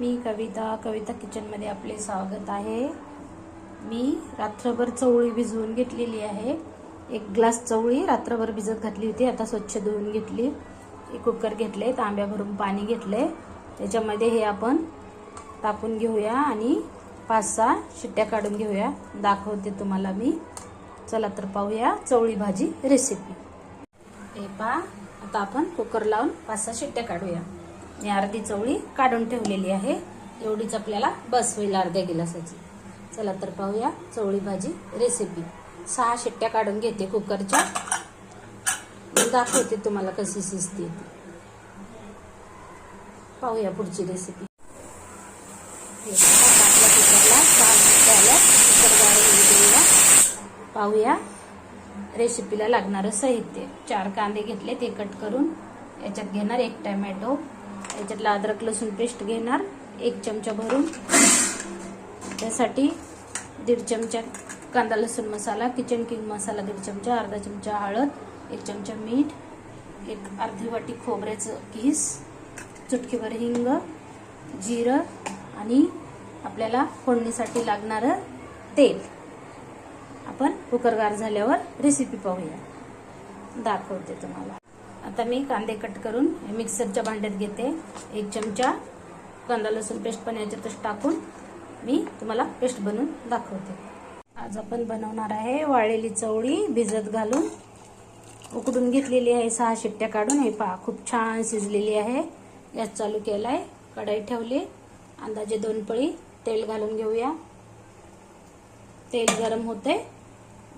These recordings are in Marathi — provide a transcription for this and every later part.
मी कविता कविता किचनमध्ये आपले स्वागत आहे. मी रात्रभर चवळी भिजवून घेतलेली आहे. एक ग्लास चवळी रात्रभर भिजत घातली होती. आता स्वच्छ धुवून घेतली. एक कुकर घेतले तांब्या भरून पाणी घेतले. त्याच्यामध्ये हे आपण टाकून घेऊया आणि पाच सहा शिट्ट्या काढून घेऊया. दाखवते तुम्हाला मी. चला तर पाहूया चवळी भाजी रेसिपी हे पहा आता आपण कुकर लावून पाच सहा शिट्ट्या काढूया. मी अर्धी चवळी काढून ठेवलेली आहे. एवढीच आपल्याला बस होईल अर्ध्या गिलासाची. चला तर पाहूया चवळी भाजी रेसिपी सहा शिट्ट्या काढून घेते कुकरच्या. मग दाखवते तुम्हाला कशी शिजते पाहूया पुढची रेसिपी कुकरला सहा शिट्ट्या आल्या. कुकर पाहूया रेसिपीला लागणारं साहित्य. चार कांदे घेतले ते कट करून. याच्यात घेणार एक टमॅटो याच्यातला अद्रक लसूण पेस्ट घेणार एक चमचा भरून. त्यासाठी दीड चमचा कांदा लसूण मसाला किचन किंग मसाला दीड चमचा अर्धा चमचा हळद एक चमचा मीठ एक अर्धी वाटी खोबऱ्याचं घीस चुटकीभर हिंग जिरं आणि आपल्याला फोडणीसाठी लागणारं तेल. आपण कुकर गार झाल्यावर रेसिपी पाहूया. दाखवते तुम्हाला. आता मी कांदे कट करून मिक्सरच्या भांड्यात घेते. एक चमचा कांदा लसूण पेस्ट पण याच्यातच टाकून मी तुम्हाला पेस्ट बनवून दाखवते. आज आपण बनवणार आहे वाळलेली चवळी भिजत घालून. उकडून घेतलेली आहे सहा शिट्ट्या काढून. हे पहा खूप छान शिजलेली आहे. गॅस चालू केलाय. कढाई ठेवली. अंदाजे दोन पळी तेल घालून घेऊया. तेल गरम होते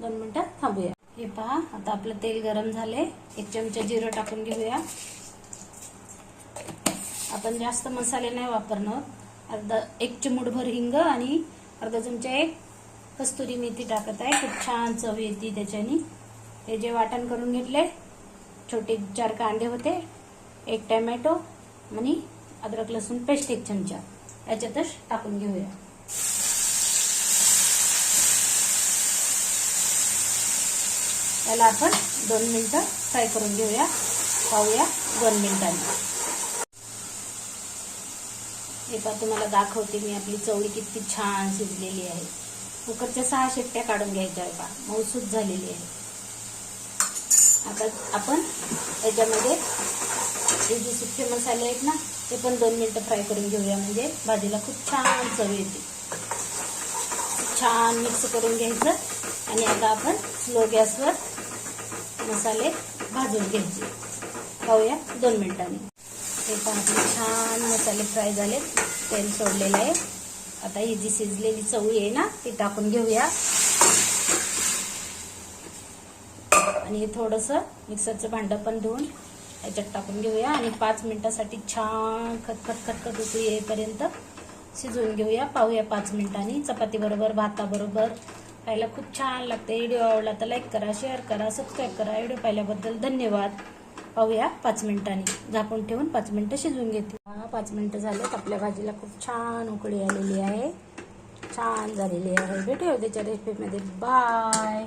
दोन मिनटात थांबूया. हे पहा आता आपलं तेल गरम झाले एक चमचा जिरं टाकून घेऊया. आपण जास्त मसाले नाही वापरणार. अर्धा एक चिमूटभर हिंग आणि अर्धा चमचा एक कस्तुरी मेथी टाकत आहे. खूप छान चव येते त्याच्यानी. हे जे वाटण करून घेतले छोटे चार कांदे होते एक टॅमॅटो आणि अद्रक लसूण पेस्ट एक चमचा. याच्यातच टाकून घेऊया. त्याला आपण दोन मिनिटं फ्राय करून घेऊया. पाहूया दोन मिनिटांनी. हे तुम्हाला दाखवते मी आपली चवळी किती छान शिजलेली आहे. कुकरच्या सहा शेट्ट्या काढून घ्यायच्या आहे पा मऊसूत झालेली आहे. आता आपण याच्यामध्ये हे जे सुके मसाले आहेत ना ते पण दोन मिनिटं फ्राय करून घेऊया. म्हणजे भाजीला खूप छान चव येते. छान मिक्स करून घ्यायचं. आणि आता आपण स्लो गॅसवर मसाले भाजून घ्यायचे. पाहूया दोन मिनिटांनी. हे पाहते आपले छान मसाले फ्राय झाले. तेल सोडलेलं आहे. आता ही जी शिजलेली चवळी आहे ना ती टाकून घेऊया. आणि हे थोडंसं मिक्सरचं भांडं पण धुवून याच्यात टाकून घेऊया. आणि पाच मिनिटासाठी छान खतखत खतखत उकळी येईपर्यंत शिजवून घेऊया. पाहूया पाच मिनिटांनी. चपाती बरोबर भाताबरोबर पाहायला खूप छान लागते व्हिडिओ आवडला तर लाईक करा शेअर करा सबस्क्राईब करा. व्हिडिओ पाहिल्याबद्दल धन्यवाद. पाहूया पाच मिनिटांनी. झाकून ठेवून पाच मिनिटं शिजवून घेते. पाच मिनिटं झालेत. आपल्या भाजीला खूप छान उकळी आलेली आहे. छान झालेली आहे. भेटूया त्याच्या रेसिपीमध्ये बाय